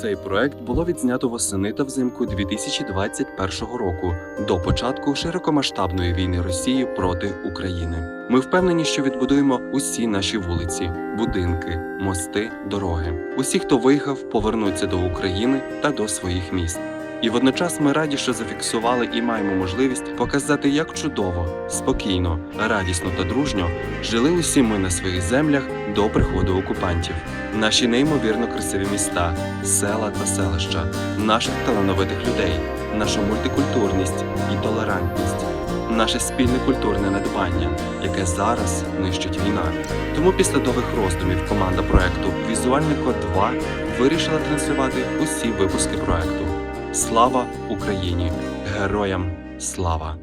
Цей проект було відзнято восени та взимку 2021 року до початку широкомасштабної війни Росії проти України. Ми впевнені, що відбудуємо усі наші вулиці, будинки, мости, дороги. Усі, хто виїхав, повернуться до України та до своїх міст. І водночас ми раді, що зафіксували і маємо можливість показати, як чудово, спокійно, радісно та дружньо жили усі ми на своїх землях до приходу окупантів. Наші неймовірно красиві міста, села та селища, наших талановитих людей, наша мультикультурність і толерантність, наше спільне культурне надбання, яке зараз нищить війна. Тому після довгих роздумів команда проекту Візуальний код 2 вирішила транслювати усі випуски проекту. Слава Україні! Героям слава!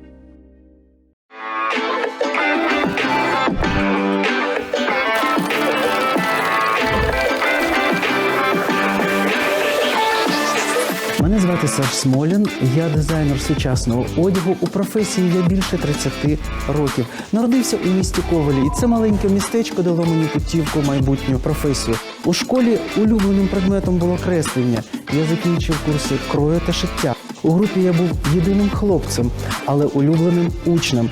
Мене звати Саш Смолін, я дизайнер сучасного одягу. У професії я більше 30 років. Народився у місті Ковелі, і це маленьке містечко дало мені путівку майбутню професію. У школі улюбленим предметом було креслення. Я закінчив курси крою та шиття. У групі я був єдиним хлопцем, але улюбленим учнем.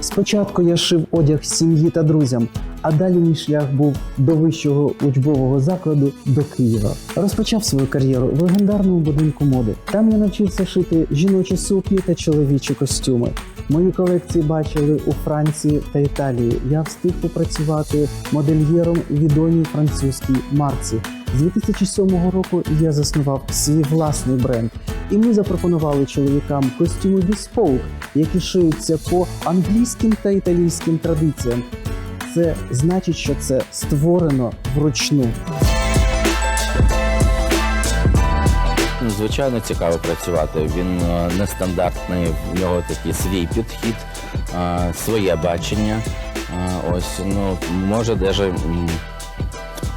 Спочатку я шив одяг сім'ї та друзям, а далі мій шлях був до вищого учбового закладу до Києва. Розпочав свою кар'єру в легендарному будинку моди. Там я навчився шити жіночі сукні та чоловічі костюми. Мої колекції бачили у Франції та Італії. Я встиг попрацювати модельєром відомій французькій марці. З 2007 року я заснував свій власний бренд, і ми запропонували чоловікам костюми Bespoke, які шиються по англійським та італійським традиціям. Це значить, що це створено вручну. Ну, Звичайно, цікаво працювати. Він е, нестандартний, в нього такий свій підхід, е, своє бачення. Е, Ось, ну, може, даже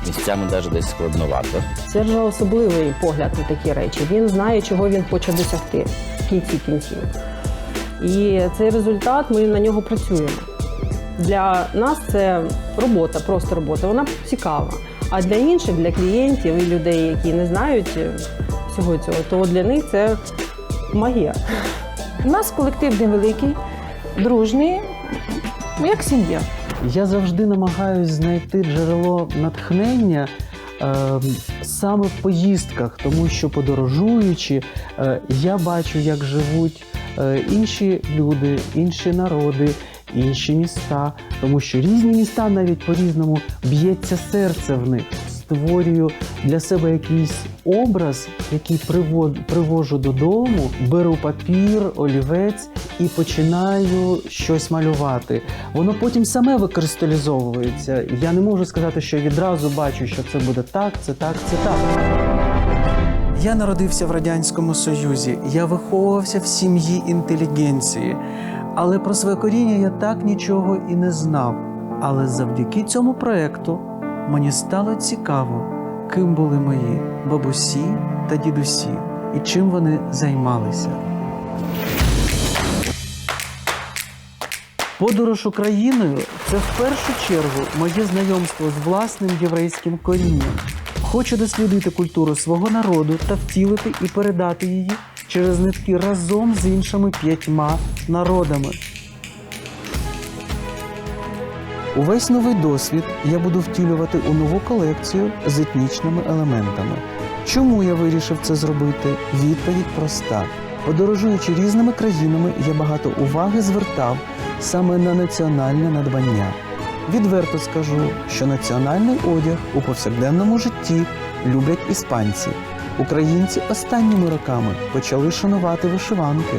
місцями даже десь складновато. Сержа особливий погляд на такі речі. Він знає, чого він хоче досягти в кінці кінців. І цей результат ми на нього працюємо. Для нас це робота, просто робота. Вона цікава. А для інших, для клієнтів і людей, які не знають всього цього, то для них це магія. У нас колектив невеликий, дружний, як сім'я. Я завжди намагаюся знайти джерело натхнення е, саме в поїздках, тому що подорожуючи, е, я бачу, як живуть е, інші люди, інші народи, інші міста, тому що різні міста навіть по-різному б'ється серце в них. Створюю для себе якийсь образ, який привожу додому, беру папір, олівець і починаю щось малювати. Воно потім саме викристалізовується. Я не можу сказати, що відразу бачу, що це буде так, це так, це так. Я народився в Радянському Союзі. Я виховувався в сім'ї інтелігенції. Але про своє коріння я так нічого і не знав. Але завдяки цьому проекту мені стало цікаво, ким були мої бабусі та дідусі і чим вони займалися. Подорож Україною це в першу чергу моє знайомство з власним єврейським корінням. Хочу дослідити культуру свого народу та втілити і передати її через нитки разом з іншими п'ятьма народами. Увесь новий досвід я буду втілювати у нову колекцію з етнічними елементами. Чому я вирішив це зробити? Відповідь проста. Подорожуючи різними країнами, я багато уваги звертав саме на національне надбання. Відверто скажу, що національний одяг у повсякденному житті люблять іспанці. Українці останніми роками почали шанувати вишиванки.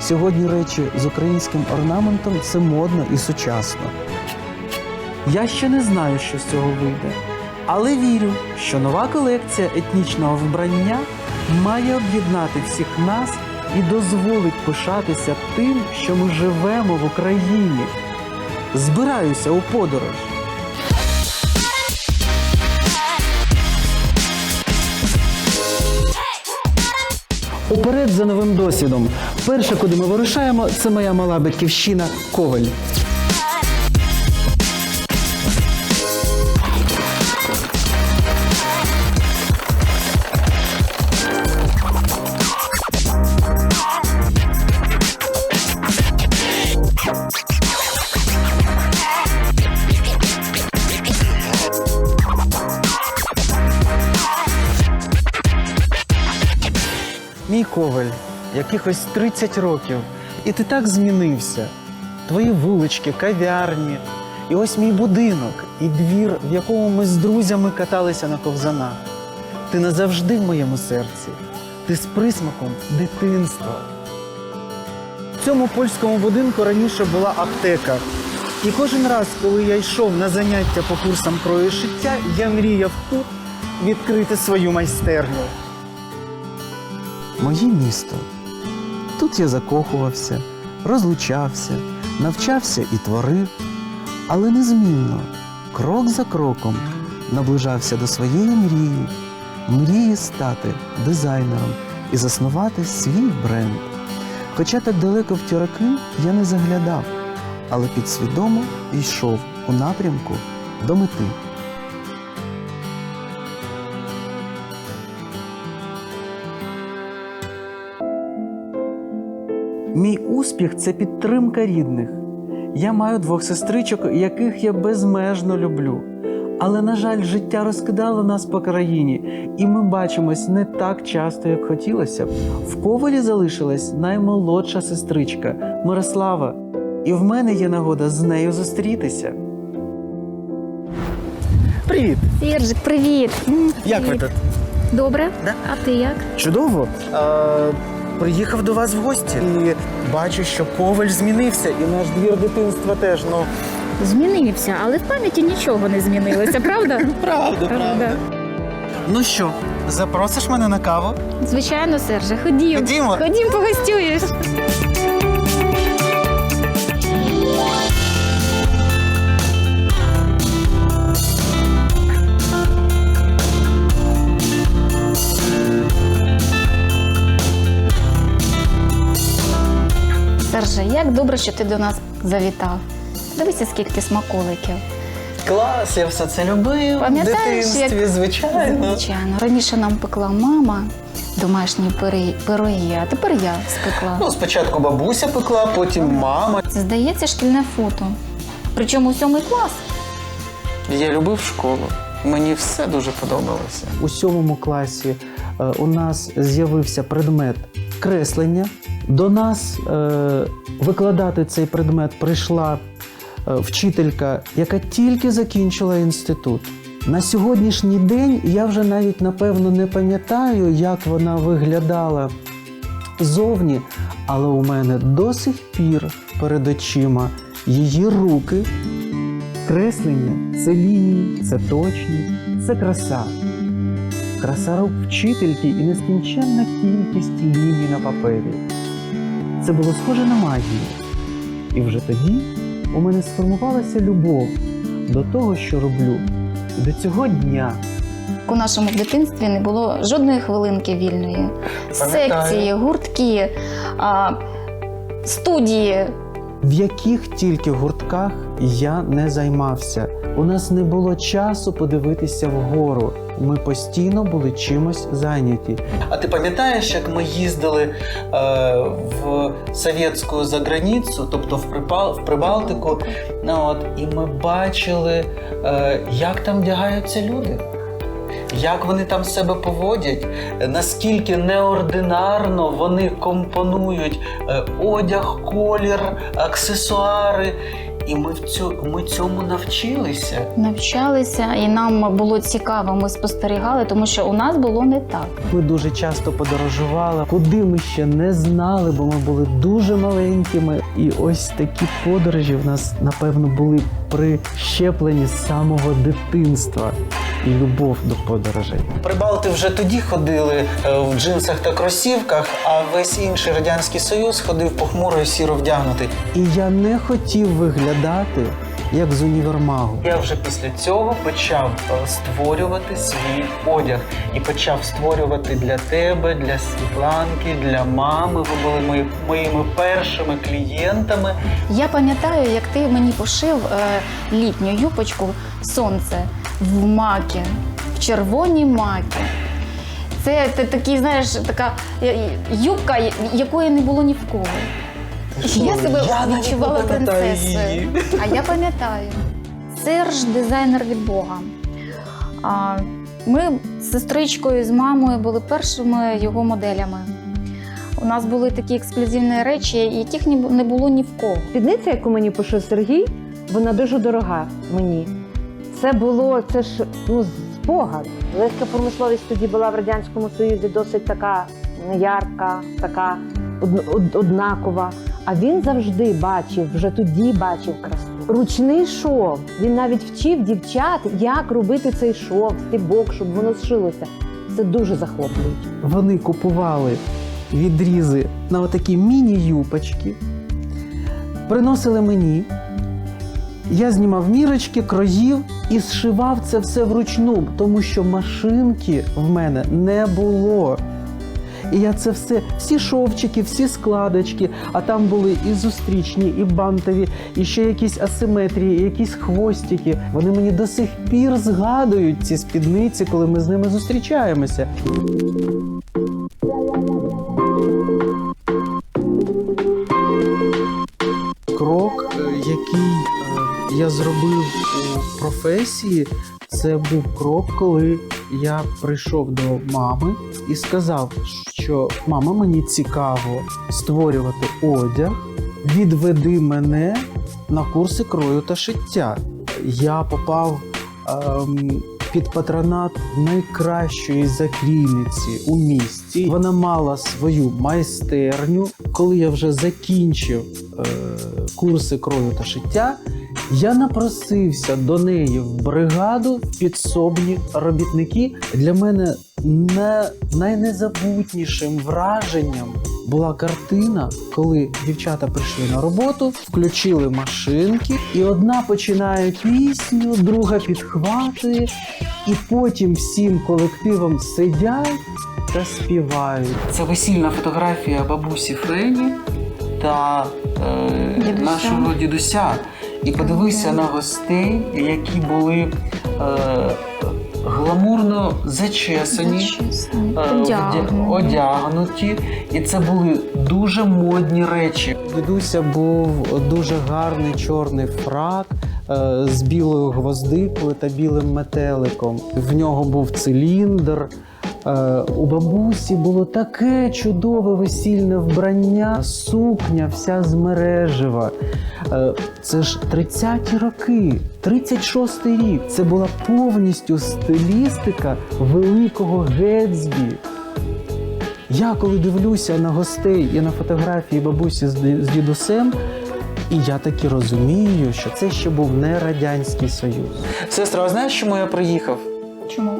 Сьогодні речі з українським орнаментом це модно і сучасно. Я ще не знаю, що з цього вийде, але вірю, що нова колекція етнічного вбрання має об'єднати всіх нас і дозволить пишатися тим, що ми живемо в Україні. Збираюся у подорож. Уперед за новим досвідом. Перше, куди ми вирушаємо, це моя мала батьківщина Коваль. Коваль, якихось 30 років, і ти так змінився. Твої вулички, кав'ярні, і ось мій будинок, і двір, в якому ми з друзями каталися на ковзанах. Ти назавжди в моєму серці. Ти з присмаком дитинства. В цьому польському будинку раніше була аптека. І кожен раз, коли я йшов на заняття по курсам крою шиття, я мріяв тут відкрити свою майстерню. Моє місто. Тут я закохувався, розлучався, навчався і творив, але незмінно, крок за кроком, наближався до своєї мрії, мрії стати дизайнером і заснувати свій бренд. Хоча так далеко в тюраки я не заглядав, але підсвідомо йшов у напрямку до мети. Мій успіх це підтримка рідних. Я маю двох сестричок, яких я безмежно люблю. Але, на жаль, життя розкидало нас по країні, і ми бачимось не так часто, як хотілося б. В ковалі залишилась наймолодша сестричка Мирослава, і в мене є нагода з нею зустрітися. Привіт! Сержик, привіт! Як ви тут? Добре? Да. А ти як? Чудово. Е, приїхав до вас в гості і бачу, що коваль змінився, і наш двір дитинства теж. Ну Змінився, але в пам'яті нічого не змінилося, правда? правда, Правда. Ну що, запросиш мене на каву? Звичайно, Серже, ходім. Ходімо. Ходім, погостюєш. Серже, як добре, що ти до нас завітав. Дивися, скільки смаколиків. Клас, я все це любив. Пам'ятаєш, в дитинстві, як- звичайно. Звичайно. Раніше нам пекла мама домашні пироги, а тепер я спекла. Ну, спочатку бабуся пекла, потім мама. Здається шкільне фото. Причому сьомий клас. Я любив школу. Мені все дуже подобалося. У сьомому класі е, у нас з'явився предмет креслення. До нас е, викладати цей предмет прийшла е, вчителька, яка тільки закінчила інститут. На сьогоднішній день я вже навіть напевно не пам'ятаю, як вона виглядала зовні, але у мене до сих пір перед очима її руки. Креслення це лінії, це точність, це краса. Краса рук вчительки і нескінченна кількість ліній на папері. Це було схоже на магію. І вже тоді у мене сформувалася любов до того, що роблю. І до цього дня У нашому дитинстві не було жодної хвилинки вільної. Секції, гуртки, а, студії. в яких тільки гуртках я не займався. У нас не було часу подивитися вгору. Ми постійно були чимось зайняті. А ти пам'ятаєш, як ми їздили е, в совєтську заграницю, тобто в, Припал, в Прибалтику, ну, от, і ми бачили, е, як там вдягаються люди. Як вони там себе поводять, наскільки неординарно вони компонують е, одяг, колір, аксесуари. І ми, в цьому ми цьому навчилися. Навчалися, і нам було цікаво. Ми спостерігали, тому що у нас було не так. Ми дуже часто подорожували, куди ми ще не знали, бо ми були дуже маленькими. І ось такі подорожі в нас, напевно, були прищеплені з самого дитинства. І любов до подорожей. Прибалти вже тоді ходили е, в джинсах та кросівках, а весь інший радянський союз ходив похмуро і сіро вдягнутий. І я не хотів виглядати як з універмагу. Я вже після цього почав е, створювати свій одяг і почав створювати для тебе, для Світланки, для мами. Ви були мої, моїми першими клієнтами. Я пам'ятаю, як ти мені пошив е, літню юпочку сонце в макі, в червоній макі. Це ти такий, знаєш, така юбка, якої не було ні в кого. Що, я себе я відчувала принцесою. А я пам'ятаю. Серж дизайнер від Бога. А, ми з сестричкою, з мамою були першими його моделями. У нас були такі ексклюзивні речі, яких ні- не було ні в кого. Спідниця, яку мені пошив Сергій, вона дуже дорога мені. Це було це ж ну спогад. Легка промисловість тоді була в радянському союзі досить така ярка, така од- од- однакова. А він завжди бачив, вже тоді бачив красу. Ручний шов. Він навіть вчив дівчат, як робити цей шов, стібок, щоб воно зшилося. Це дуже захоплююче. Вони купували відрізи на отакі міні-юпочки, приносили мені. Я знімав мірочки, кроїв і зшивав це все вручну, тому що машинки в мене не було. І я це все, всі шовчики, всі складочки, а там були і зустрічні, і бантові, і ще якісь асиметрії, і якісь хвостики. Вони мені до сих пір згадують ці спідниці, коли ми з ними зустрічаємося. Крок, е, який е, я зробив професії, це був крок, коли я прийшов до мами і сказав, що мама, мені цікаво створювати одяг, відведи мене на курси крою та шиття. Я попав ем, під патронат найкращої закрійниці у місті. Вона мала свою майстерню. Коли я вже закінчив е, курси крою та шиття, я напросився до неї в бригаду підсобні робітники. Для мене не найнезабутнішим враженням була картина, коли дівчата прийшли на роботу, включили машинки, і одна починає пісню, друга підхватує, і потім всім колективом сидять та співають. Це весільна фотографія бабусі Френі та е, нашого дідуся. І подивися на гостей, які були е, гламурно зачесані, е, одягнуті, і це були дуже модні речі. Дідуся був дуже гарний чорний фрак е, з білою гвоздикою та білим метеликом. В нього був циліндр. Е, У бабусі було таке чудове весільне вбрання, сукня вся з мережева. Е, Це ж 30-ті роки, 36-й рік. Це була повністю стилістика великого Гетсбі. Я коли дивлюся на гостей і на фотографії бабусі з дідусем, і я таки розумію, що це ще був не Радянський Союз. Сестра, а знаєш, чому я приїхав? Чому?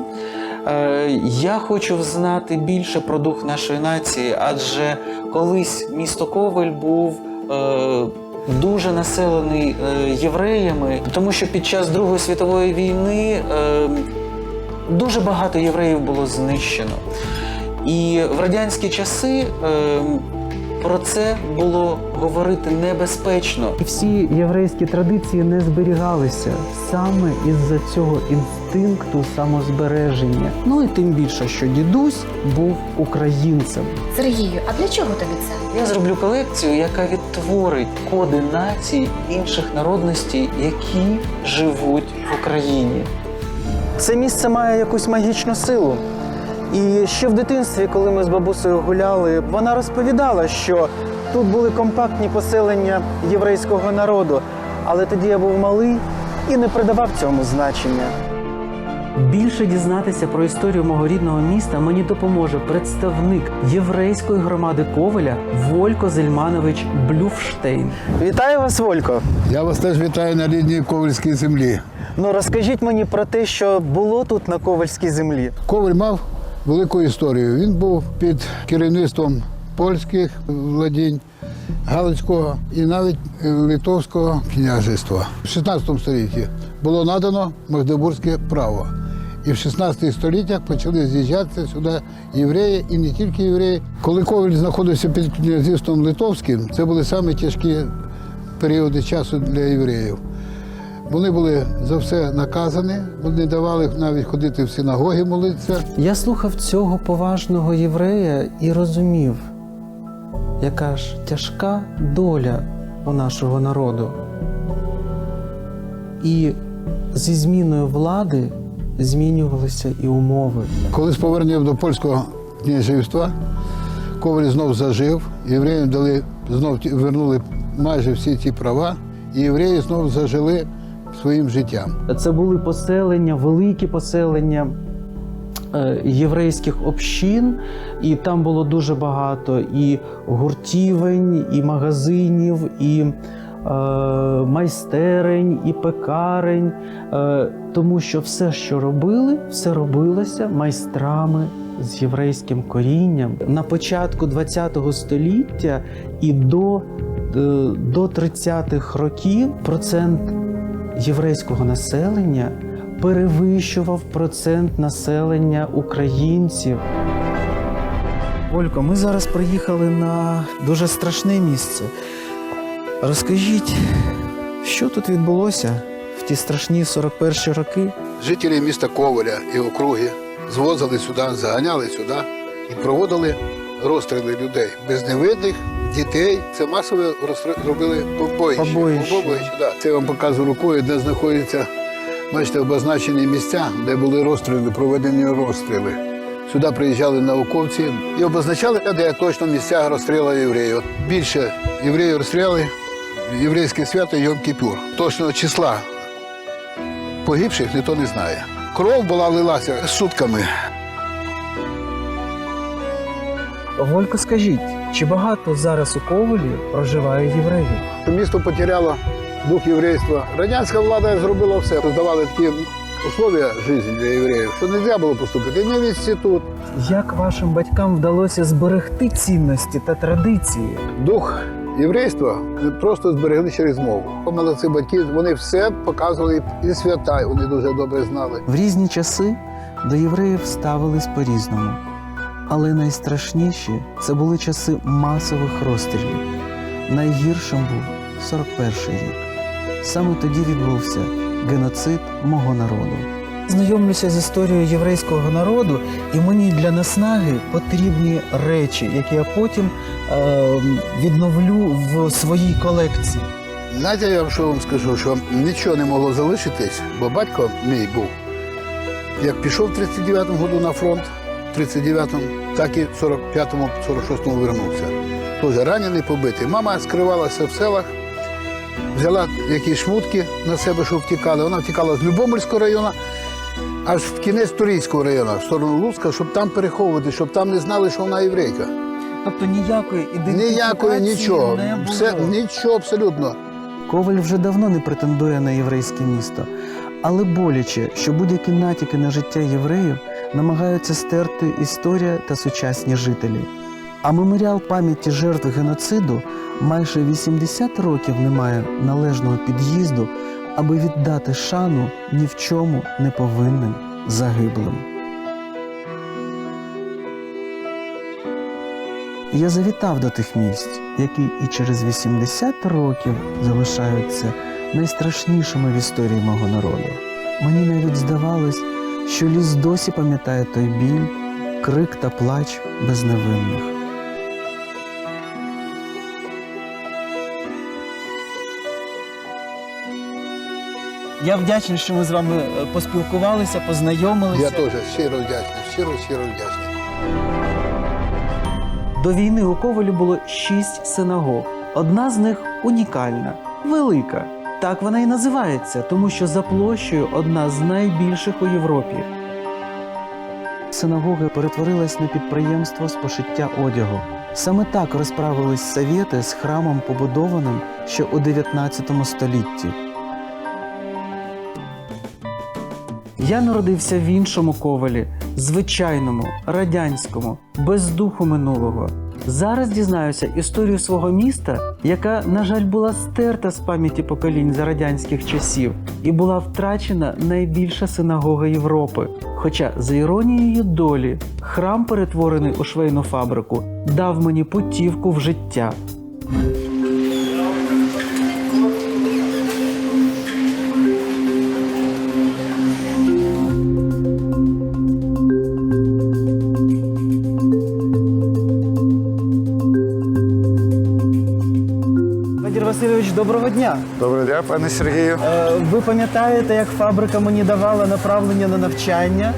Е, я хочу знати більше про дух нашої нації, адже колись місто Ковель був. Е, Дуже населений е, євреями, тому що під час Другої світової війни е, дуже багато євреїв було знищено. І в радянські часи е, про це було говорити небезпечно. І всі єврейські традиції не зберігалися саме із-за цього інстинкту самозбереження. Ну і тим більше, що дідусь був українцем. Сергію, а для чого тобі це? Я зроблю колекцію, яка відтворить коди націй інших народностей, які живуть в Україні. Це місце має якусь магічну силу. І ще в дитинстві, коли ми з бабусею гуляли, вона розповідала, що тут були компактні поселення єврейського народу. Але тоді я був малий і не придавав цьому значення. Більше дізнатися про історію мого рідного міста мені допоможе представник єврейської громади Ковеля Волько Зельманович Блюфштейн. Вітаю вас, Волько! Я вас теж вітаю на рідній ковальській землі. Ну розкажіть мені про те, що було тут на Ковальській землі. Коваль мав велику історію. Він був під керівництвом польських владінь, Галицького і навіть Литовського князівства. В 16 столітті було надано Магдебурзьке право. І в 16 століттях почали з'їжджатися сюди євреї і не тільки євреї. Коли Коваль знаходився під князівством Литовським, це були самі тяжкі періоди часу для євреїв. Вони були за все наказані, вони давали навіть ходити в синагоги молитися. Я слухав цього поважного єврея і розумів, яка ж тяжка доля у нашого народу. І зі зміною влади змінювалися і умови. Коли з поверненням до польського князівства Коваль знов зажив, євреям дали, знов вернули майже всі ті права, і євреї знов зажили своїм життям. Це були поселення, великі поселення е, єврейських общин, і там було дуже багато і гуртівень, і магазинів, і е, майстерень, і пекарень, е, тому що все, що робили, все робилося майстрами з єврейським корінням. На початку ХХ століття і до, е, до 30-х років процент єврейського населення перевищував процент населення українців. Олько, ми зараз приїхали на дуже страшне місце. Розкажіть, що тут відбулося в ті страшні 41 роки? Жителі міста Коваля і округи звозили сюди, заганяли сюди і проводили розстріли людей безневидних дітей. Це масове розстріл- робили побоїще. Побоїще. Побоїще, да. Це я вам показую рукою, де знаходяться, бачите, обозначені місця, де були розстріли, проведені розстріли. Сюди приїжджали науковці і обозначали, де точно місця розстрілу євреїв. От Більше євреїв розстріляли єврейське свято Йом-Кіпюр. Точного числа погибших ніхто не знає. Кров була лилася сутками. Волько, скажіть, чи багато зараз у Ковалі проживає євреїв? Місто потеряло дух єврейства. Радянська влада зробила все. Создавали такі условия життя для євреїв, що не можна було поступити ні в інститут. Як вашим батькам вдалося зберегти цінності та традиції? Дух єврейства просто зберегли через мову. Молодці батьки, вони все показували і свята, вони дуже добре знали. В різні часи до євреїв ставились по-різному. Але найстрашніші це були часи масових розстрілів. Найгіршим був 41-й рік. Саме тоді відбувся геноцид мого народу. Знайомлюся з історією єврейського народу, і мені для наснаги потрібні речі, які я потім е, відновлю в своїй колекції. Знаєте, я вам що вам скажу, що нічого не могло залишитись, бо батько мій був. Як пішов в 39-му году на фронт, в 39-му, так і в 45-му, 46-му вернувся. Тоже ранений, побитий. Мама скривалася в селах, взяла якісь шмутки на себе, що втікали. Вона втікала з Любомирського району, аж в кінець Турійського району, в сторону Луцька, щоб там переховувати, щоб там не знали, що вона єврейка. Тобто ніякої ідентифікації Ніякої нічого. не було. Все, нічого абсолютно. Коваль вже давно не претендує на єврейське місто, але боляче, що будь-які натяки на життя євреїв намагаються стерти історія та сучасні жителі. А меморіал пам'яті жертв геноциду майже 80 років не має належного під'їзду, аби віддати шану ні в чому не повинним загиблим. Я завітав до тих місць, які і через 80 років залишаються найстрашнішими в історії мого народу. Мені навіть здавалось, що ліс досі пам'ятає той біль, крик та плач безневинних. Я вдячний, що ми з вами е, поспілкувалися, познайомилися. Я теж щиро вдячний, щиро, щиро вдячний. До війни у Ковалі було шість синагог. Одна з них унікальна, велика. Так вона і називається, тому що за площею одна з найбільших у Європі. Синагога перетворилась на підприємство з пошиття одягу. Саме так розправились совєти з храмом, побудованим ще у 19 столітті. Я народився в іншому ковалі, звичайному, радянському, без духу минулого. Зараз дізнаюся історію свого міста, яка, на жаль, була стерта з пам'яті поколінь за радянських часів, і була втрачена найбільша синагога Європи. Хоча, за іронією долі, храм, перетворений у швейну фабрику, дав мені путівку в життя. Доброго дня. Доброго дня, пане Сергію. Е, Ви пам'ятаєте, як фабрика мені давала направлення на навчання?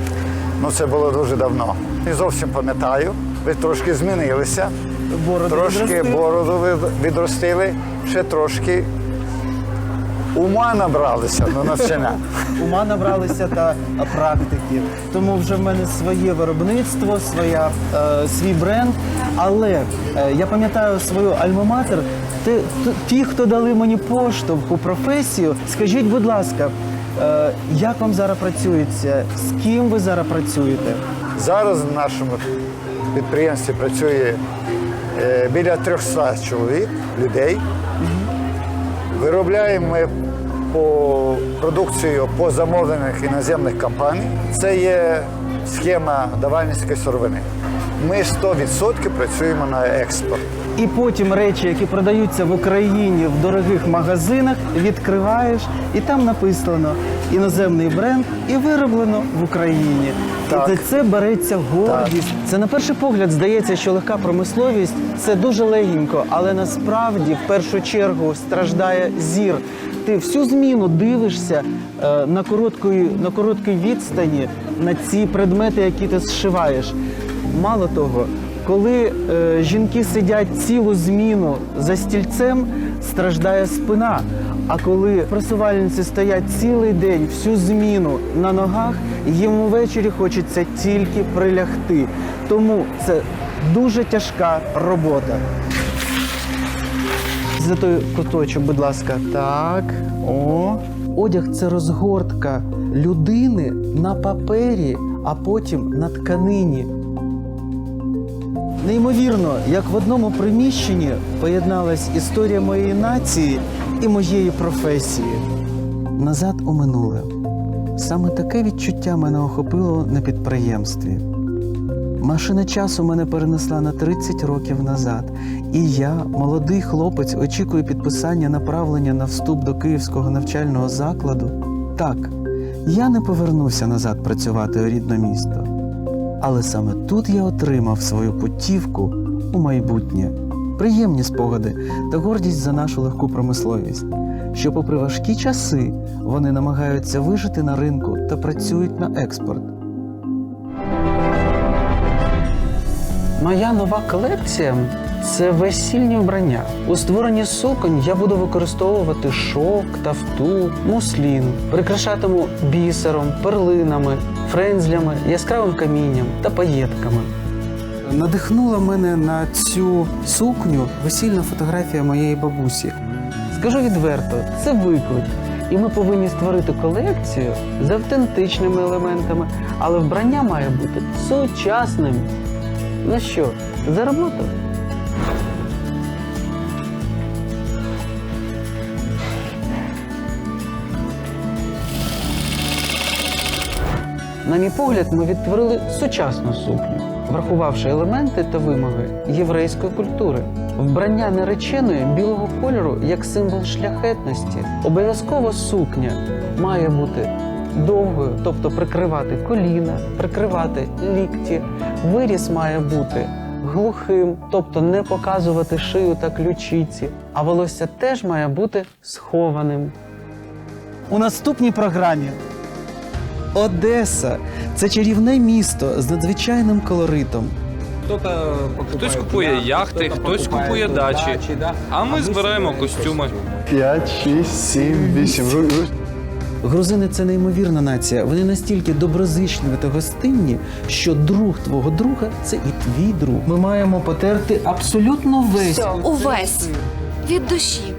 Ну це було дуже давно. Не зовсім пам'ятаю. Ви трошки змінилися, Бороду трошки відростив. бороду відростили, ще трошки ума набралися на навчання. ума набралися та практики. Тому вже в мене своє виробництво, своя, е, свій бренд. Але е, я пам'ятаю свою альма-матер. Ті, хто дали мені поштовх у професію, скажіть, будь ласка, е, як вам зараз працюється? З ким ви зараз працюєте? Зараз на нашому підприємстві працює е, біля 300 чоловік, людей. Виробляємо ми по продукцію по замовлених іноземних компаній. Це є схема давальницької сировини. Ми 100% працюємо на експорт. І потім речі, які продаються в Україні в дорогих магазинах, відкриваєш, і там написано іноземний бренд і вироблено в Україні. Так. І за це береться гордість. Це на перший погляд здається, що легка промисловість це дуже легенько, але насправді в першу чергу страждає зір. Ти всю зміну дивишся е, на короткої на короткій відстані на ці предмети, які ти зшиваєш. Мало того, коли е, жінки сидять цілу зміну за стільцем, страждає спина. А коли просувальниці стоять цілий день, всю зміну на ногах, їм увечері хочеться тільки прилягти. Тому це дуже тяжка робота. За той куточок, будь ласка. Так. О. Одяг це розгортка людини на папері, а потім на тканині. Неймовірно, як в одному приміщенні поєдналась історія моєї нації і моєї професії. Назад у минуле. Саме таке відчуття мене охопило на підприємстві. Машина часу мене перенесла на 30 років назад, і я, молодий хлопець, очікую підписання направлення на вступ до Київського навчального закладу. Так, я не повернуся назад працювати у рідне місто. Але саме тут я отримав свою путівку у майбутнє, приємні спогади та гордість за нашу легку промисловість, що, попри важкі часи, вони намагаються вижити на ринку та працюють на експорт. Моя нова колекція це весільні вбрання. У створенні суконь я буду використовувати шовк, тафту, муслін, прикрашатиму бісером, перлинами, френзлями, яскравим камінням та паєтками. Надихнула мене на цю сукню весільна фотографія моєї бабусі. Скажу відверто, це виклик. І ми повинні створити колекцію з автентичними елементами, але вбрання має бути сучасним. Ну що, за роботу? На мій погляд, ми відтворили сучасну сукню, врахувавши елементи та вимоги єврейської культури. Вбрання нареченої білого кольору як символ шляхетності. Обов'язково сукня має бути довгою, тобто прикривати коліна, прикривати лікті. Виріс має бути глухим, тобто не показувати шию та ключиці. А волосся теж має бути схованим. У наступній програмі Одеса це чарівне місто з надзвичайним колоритом. Хтось купує яхти, хтось купує дачі, а ми збираємо костюми. 5, 6, 7, 8. Грузини це неймовірна нація. Вони настільки доброзичливі та гостинні, що друг твого друга це і твій друг. Ми маємо потерти абсолютно весь Увесь від душі.